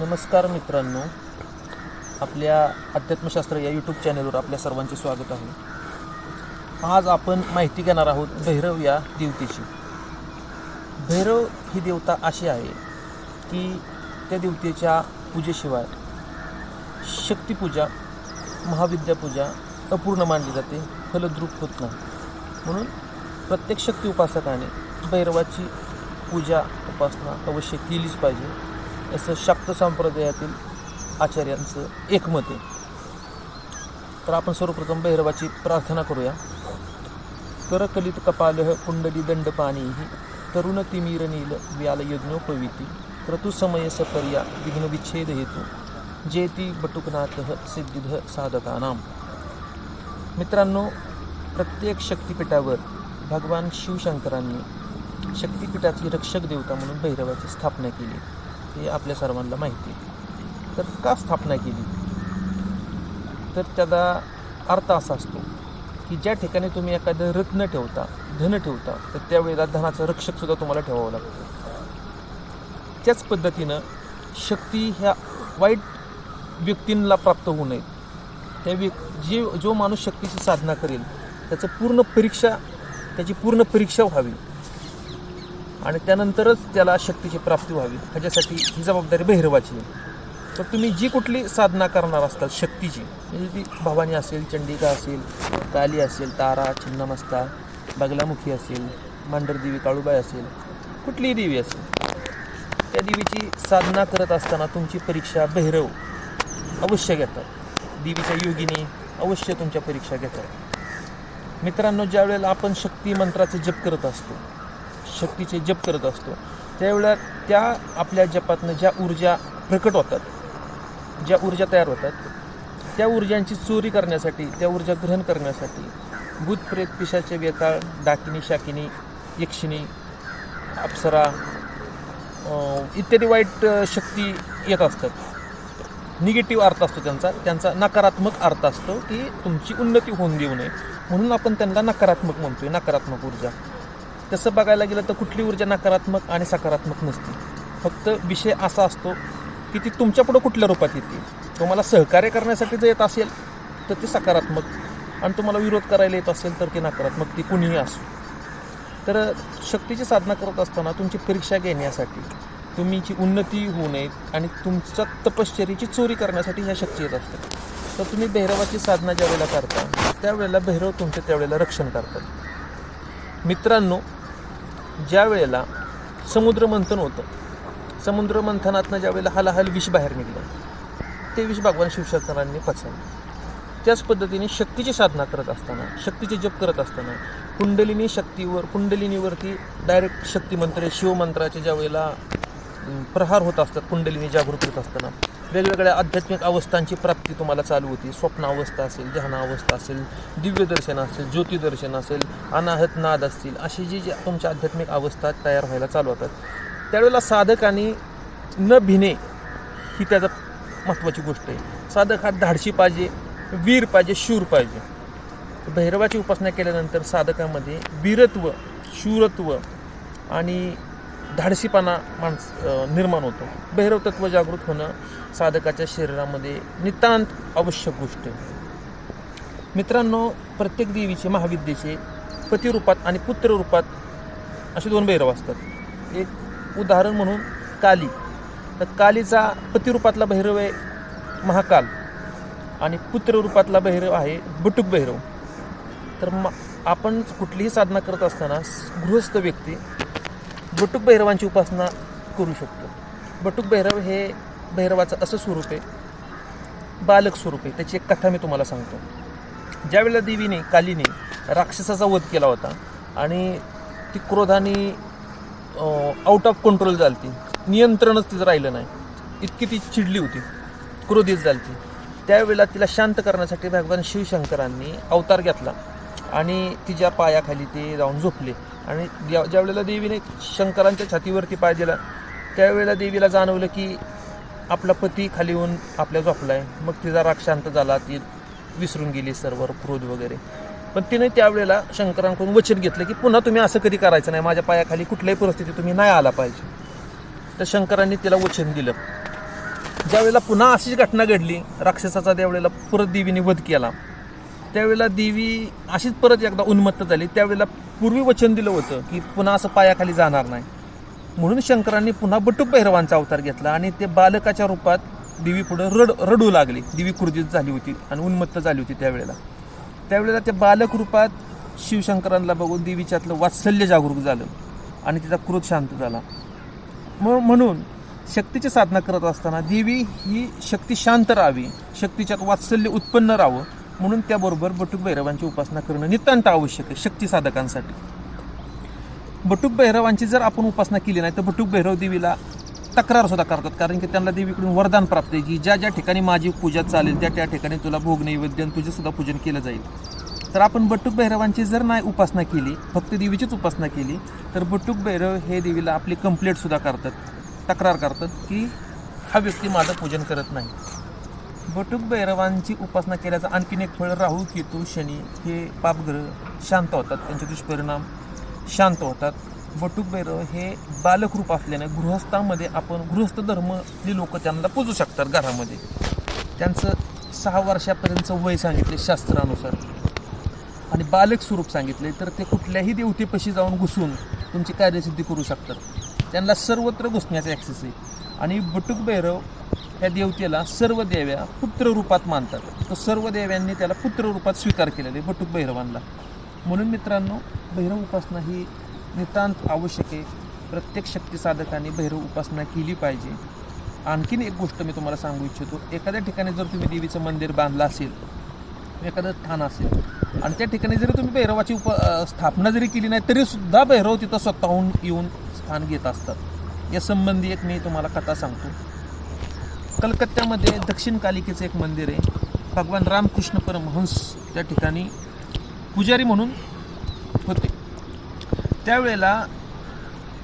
नमस्कार मित्रांनो. आपल्या अध्यात्मशास्त्र या यूट्यूब चॅनलवर आपल्या सर्वांचे स्वागत आहे. आज आपण माहिती घेणार आहोत भैरव या देवतेची. भैरव ही देवता अशी आहे की त्या देवतेच्या पूजेशिवाय शक्तीपूजा महाविद्यापूजा अपूर्ण मानली जाते फलद्रूप होत नाही. म्हणून प्रत्येक शक्ती उपासकाने भैरवाची पूजा उपासना अवश्य केलीच पाहिजे. असं शाक्त संप्रदायातील आचार्यांचं एकमत आहे. तर आपण सर्वप्रथम भैरवाची प्रार्थना करूया. करकलित कपालह कुंडली दंड पाणी तरुण तिमीर नील व्याल यज्ञोपविती क्रतुसमय सपर्या विघ्न विच्छेद हेतू। जेती बटुकनाथ सिद्धिध साधकानाम मित्रांनो प्रत्येक शक्तिपीठावर भगवान शिवशंकरांनी शक्तिपीठाची रक्षक देवता म्हणून भैरवाची स्थापना केली. हे आपल्या सर्वांना माहिती तर का स्थापना केली? तर त्याचा अर्थ असा असतो की ज्या ठिकाणी तुम्ही एखादं रत्न ठेवता धन ठेवता तर त्यावेळेला धनाचं रक्षकसुद्धा तुम्हाला ठेवावं लागतं. त्याच पद्धतीनं शक्ती ह्या वाईट व्यक्तींना प्राप्त होऊ नये त्या व्यक् जे जो माणूस शक्तीची साधना करेल त्याचं पूर्ण परीक्षा त्याची पूर्ण परीक्षा व्हावी. आणि त्यानंतरच त्याला शक्तीची प्राप्ती व्हावी. ह्याच्यासाठी ही जबाबदारी भैरवाची आहे तर तुम्ही जी कुठली साधना करणार असतात शक्तीची म्हणजे ती भवानी असेल चंडिका असेल काली असेल तारा छिन्नमस्ता बगलामुखी असेल मांडरदेवी काळूबाई असेल कुठलीही देवी असेल त्या देवीची साधना करत असताना तुमची परीक्षा भैरव अवश्य घेतात. देवीच्या योगिनी अवश्य तुमच्या परीक्षा घेतात. मित्रांनो ज्यावेळेला आपण शक्ती मंत्राचे जप करत असतो शक्तीचे जप करत असतो. त्यावेळेला त्या आपल्या जपातनं ज्या ऊर्जा प्रकट होतात ज्या ऊर्जा तयार होतात त्या ऊर्जांची चोरी करण्यासाठी त्या ऊर्जा ग्रहण करण्यासाठी भूत प्रेत पिशाचे वेताळ डाकिनी शाकिनी यक्षिणी अप्सरा इत्यादी वाईट शक्ती येत असतात. निगेटिव्ह अर्थ असतो त्यांचा. त्यांचा नकारात्मक अर्थ असतो की तुमची उन्नती होऊन देऊ नये. म्हणून आपण त्यांना नकारात्मक म्हणतोय नकारात्मक ऊर्जा. तसं बघायला गेलं तर कुठली ऊर्जा नकारात्मक आणि सकारात्मक नसते. फक्त विषय असा असतो की ती तुमच्यापुढं कुठल्या रूपात येते. तुम्हाला सहकार्य करण्यासाठी जर येत असेल तर ती सकारात्मक. आणि तुम्हाला विरोध करायला येत असेल तर ती नकारात्मक ती कुणीही असो. तर शक्तीची साधना करत असताना तुमची परीक्षा घेण्यासाठी तुम्हीची उन्नती होऊ नये आणि तुमच्या तपश्चरीची चोरी करण्यासाठी ह्या शक्ती येत असतात. तर तुम्ही भैरवाची साधना ज्यावेळेला करता त्यावेळेला भैरव तुमचे त्यावेळेला रक्षण करतात. मित्रांनो ज्या वेळेला समुद्रमंथन होतं समुद्रमंथनातनं ज्या वेळेला हलाहल विष बाहेर निघलं ते विष भगवान शिवशंकरांनी पचवलं. त्याच पद्धतीने शक्तीची साधना करत असताना शक्तीचे जप करत असताना कुंडलिनी शक्तीवर कुंडलिनीवरती डायरेक्ट शक्तिमंत्र शिवमंत्राचे ज्या वेळेला प्रहार होत असतात कुंडलिनी जागृत होत असताना. वेगवेगळ्या आध्यात्मिक अवस्थांची प्राप्ती तुम्हाला चालू होती. स्वप्न अवस्था असेल ध्यान अवस्था असेल दिव्यदर्शन असेल ज्योतिदर्शन असेल अनाहत नाद असतील अशी जी जी तुमच्या आध्यात्मिक अवस्था तयार व्हायला चालू होतात. त्यावेळेला साधकाने न भिणे ही त्याचा महत्त्वाची गोष्ट आहे. साधक हा धाडशी पाहिजे वीर पाहिजे शूर पाहिजे. भैरवाची उपासना केल्यानंतर साधकामध्ये वीरत्व शूरत्व आणि धाडसीपणा माणस निर्माण होतो. भैरव तत्व जागृत होणं साधकाच्या शरीरामध्ये नितांत आवश्यक गोष्ट मित्रांनो प्रत्येक देवीचे महाविद्येचे पतिरूपात आणि पुत्ररूपात असे दोन भैरव असतात. एक उदाहरण म्हणून काली. तर कालीचा पतिरूपातला भैरव आहे महाकाल आणि पुत्ररूपातला भैरव आहे बटुक भैरव. तर म आपण कुठलीही साधना करत असताना गृहस्थ व्यक्ती बटुक भैरवांची उपासना करू शकतो. बटुक भैरव हे भैरवाचं असं स्वरूप आहे बालक स्वरूप आहे. त्याची एक कथा मी तुम्हाला सांगतो. ज्यावेळेला देवीने कालीने राक्षसाचा वध केला होता आणि ती क्रोधाने आउट ऑफ कंट्रोल झाली ती नियंत्रणच तिचं राहिलं नाही. इतकी ती चिडली होती. क्रोधित झाली त्यावेळेला तिला शांत करण्यासाठी भगवान शिवशंकरांनी अवतार घेतला आणि तिच्या पायाखाली ते जाऊन झोपले. आणि ज्या ज्यावेळेला देवीने शंकरांच्या छातीवरती पाय दिला त्यावेळेला देवीला जाणवलं की आपला पती खाली येऊन आपल्या झोपलाय. मग तिचा राग शांत झाला ती विसरून गेली सर्व क्रोध वगैरे. पण तिने त्यावेळेला शंकरांकडून वचन घेतलं की पुन्हा तुम्ही असं कधी करायचं नाही माझ्या पायाखाली कुठल्याही परिस्थितीत तुम्ही नाही आला पाहिजे. तर शंकरांनी तिला वचन दिलं. ज्यावेळेला पुन्हा अशीच घटना घडली राक्षसाचा त्यावेळेला परत देवीने वध केला. त्यावेळेला देवी अशीच परत एकदा उन्मत्त झाली त्यावेळेला पूर्वी वचन दिलं होतं की पुन्हा असं पायाखाली जाणार नाही. म्हणून शंकरांनी पुन्हा बटुक पैरवांचा अवतार घेतला आणि ते बालकाच्या रूपात देवी पुढं रड रडू लागली. देवी क्रुजित झाली होती आणि उन्मत्त झाली होती त्यावेळेला. त्यावेळेला त्या बालक रूपात शिवशंकरांना बघून देवीच्यातलं वात्सल्य जागरूक झालं आणि तिचा क्रोध शांत झाला. म- म्हणून शक्तीची साधना करत असताना देवी ही शक्ती शांत राहावी. शक्तीच्यात वात्सल्य उत्पन्न राहावं. म्हणून त्याबरोबर बटुक भैरवांची उपासना करणं नितांत आवश्यक आहे शक्ती साधकांसाठी. बटुक भैरवांची जर आपण उपासना केली नाही तर बटुक भैरव देवीला तक्रार सुद्धा करतात कारण की त्यांना देवीकडून वरदान प्राप्त आहे की ज्या ज्या ठिकाणी माझी पूजा चालेल त्या त्या ठिकाणी तुला भोग नैवेद्य आणि सुद्धा पूजन केलं जाईल. तर आपण बटुक भैरवांची जर नाही उपासना केली फक्त देवीचीच उपासना केली तर बटुक भैरव हे देवीला आपली कंप्लेंट सुद्धा करतात तक्रार करतात की हा व्यक्ती माझं पूजन करत नाही. बटुक भैरवांची उपासना केल्याचं आणखीन एक फळ राहू केतू शनी हे पापग्रह शांत होतात त्यांचे दुष्परिणाम शांत होतात. बटुक भैरव हे बालक रूप असल्याने गृहस्थामध्ये आपण गृहस्थ धर्मली लोक त्यांना पूजू शकतात घरामध्ये. त्यांचं सहा वर्षापर्यंतचं वय सांगितले शास्त्रानुसार. आणि बालक स्वरूप सांगितले तर ते कुठल्याही देवतेपाशी जाऊन घुसून तुमची कार्यसिद्धी करू शकतात. त्यांना सर्वत्र घुसण्याचा ॲक्सेस आहे. आणि बटुक भैरव त्या देवतेला सर्व देव्या पुत्र रूपात मानतात. तर सर्व देव्यांनी त्याला पुत्र रूपात स्वीकार केलेला आहे बटुक भैरवांना. म्हणून मित्रांनो भैरव उपासना ही नितांत आवश्यक आहे. प्रत्येक शक्ती साधकाने भैरव उपासना केली पाहिजे. आणखीन एक गोष्ट मी तुम्हाला सांगू इच्छितो. एखाद्या ठिकाणी जर तुम्ही देवीचं मंदिर बांधलं असेल एखादं स्थान असेल आणि त्या ठिकाणी जरी तुम्ही भैरवाची उप स्थापना जरी केली नाही तरी सुद्धा भैरव तिथं स्वतःहून येऊन स्थान घेत असतात. या संबंधी एक मी तुम्हाला कथा सांगतो. कलकत्त्यामध्ये दक्षिण कालिकेचं एक मंदिर आहे. भगवान रामकृष्ण परमहंस त्या ठिकाणी पुजारी म्हणून होते. त्यावेळेला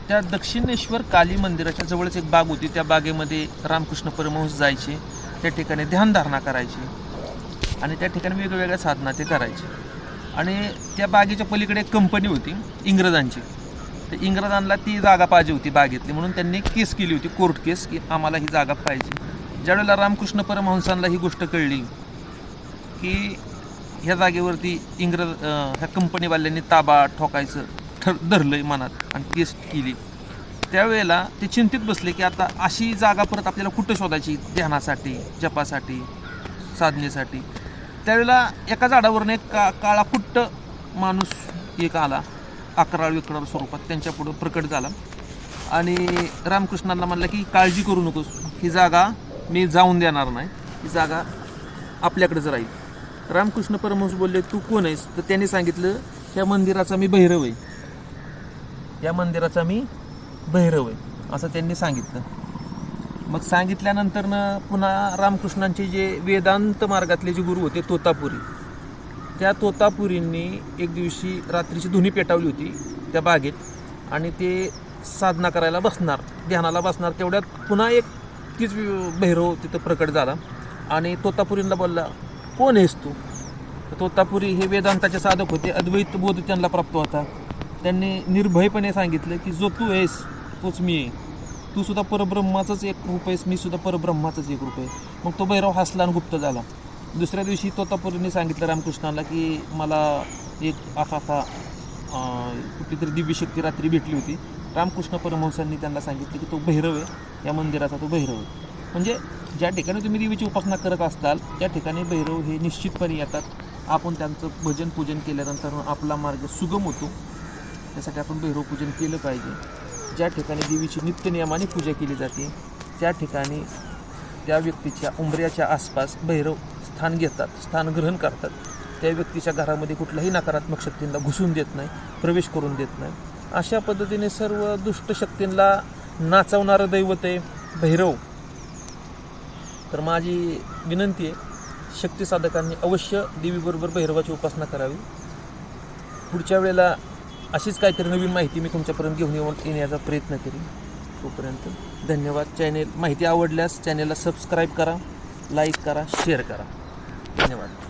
त्या दक्षिणेश्वर काली मंदिराच्या जवळच एक बाग होती. त्या बागेमध्ये रामकृष्ण परमहंस जायचे. त्या ठिकाणी ध्यानधारणा करायचे. आणि त्या ठिकाणी वेगवेगळ्या साधना ते करायचे. आणि त्या बागेच्या पलीकडे एक कंपनी होती इंग्रजांची. तर इंग्रजांना ती जागा पाहिजे होती बागेतली. म्हणून त्यांनी केस केली होती कोर्ट केस की आम्हाला ही जागा पाहिजे. ज्यावेळेला रामकृष्ण परमहंसांना ही गोष्ट कळली की ह्या जागेवरती इंग्रज ह्या कंपनीवाल्यांनी ताबा ठोकायचं ठर धरलंय मनात आणि केस केली. त्यावेळेला ते चिंतित बसले की आता अशी जागा परत आपल्याला कुठं शोधायची? ध्यानासाठी जपासाठी साधनेसाठी. त्यावेळेला एका झाडावरून एक का काळा कुट्ट माणूस एक आला अकराळ विकराळ स्वरूपात त्यांच्या पुढं प्रकट झाला. आणि रामकृष्णांना म्हणलं की काळजी करू नकोस ही जागा मी जाऊन देणार नाही. ही जागा आपल्याकडेच राहील. रामकृष्ण परमहंस बोलले तू कोण आहेस? तर त्यांनी सांगितलं त्या मंदिराचा मी भैरव आहे. या मंदिराचा मी भैरव आहे. असं त्यांनी सांगितलं. मग सांगितल्यानंतरनं पुन्हा रामकृष्णांचे जे वेदांत मार्गातले जे गुरु होते तोतापुरी त्या तोतापुरींनी एक दिवशी रात्रीची धुनी पेटावली होती त्या बागेत आणि ते साधना करायला बसणार ध्यानाला बसणार तेवढ्यात पुन्हा एक नक्कीच भैरव तिथं प्रकट झाला. आणि तोतापुरींना बोलला कोण आहेस तू? तर तोतापुरी हे वेदांताचे साधक होते. अद्वैत बोध त्यांना प्राप्त होता. त्यांनी निर्भयपणे सांगितलं की जो तू आहेस तोच मी आहे. तू सुद्धा परब्रह्माचंच एक रूप आहेस मी सुद्धा परब्रह्माचंच एक रूप आहे. मग तो भैरव हसला आणि गुप्त झाला. दुसऱ्या दिवशी तोतापुरीने सांगितलं रामकृष्णाला की मला एक आखाखा कुठली तरी दिव्यशक्ती रात्री भेटली होती. रामकृष्ण परमहंसांनी त्यांना सांगितलं की तो भैरव आहे या मंदिराचा तो भैरव आहे. म्हणजे ज्या ठिकाणी तुम्ही देवीची उपासना करत असताल त्या ठिकाणी भैरव हे निश्चितपणे येतात. आपण त्यांचं भजन पूजन केल्यानंतर आपला मार्ग सुगम होतो. त्यासाठी आपण भैरव पूजन केलं पाहिजे. ज्या ठिकाणी देवीची नित्यनियमाने पूजा केली जाते त्या ठिकाणी त्या व्यक्तीच्या उंबऱ्याच्या आसपास भैरव स्थान घेतात स्थान ग्रहण करतात. त्या व्यक्तीच्या घरामध्ये कुठल्याही नकारात्मक शक्तींना घुसून देत नाही प्रवेश करून देत नाही. अशा पद्धतीने सर्व दुष्ट शक्तींना नाचवणारं दैवत आहे भैरव. तर माझी विनंती आहे शक्ती साधकांनी अवश्य देवीबरोबर भैरवाची उपासना करावी. पुढच्या वेळेला अशीच काहीतरी नवीन माहिती मी तुमच्यापर्यंत घेऊन येऊन येण्याचा प्रयत्न करेन. तोपर्यंत धन्यवाद. चॅनेल माहिती आवडल्यास चॅनेलला सबस्क्राईब करा लाईक करा शेअर करा. धन्यवाद.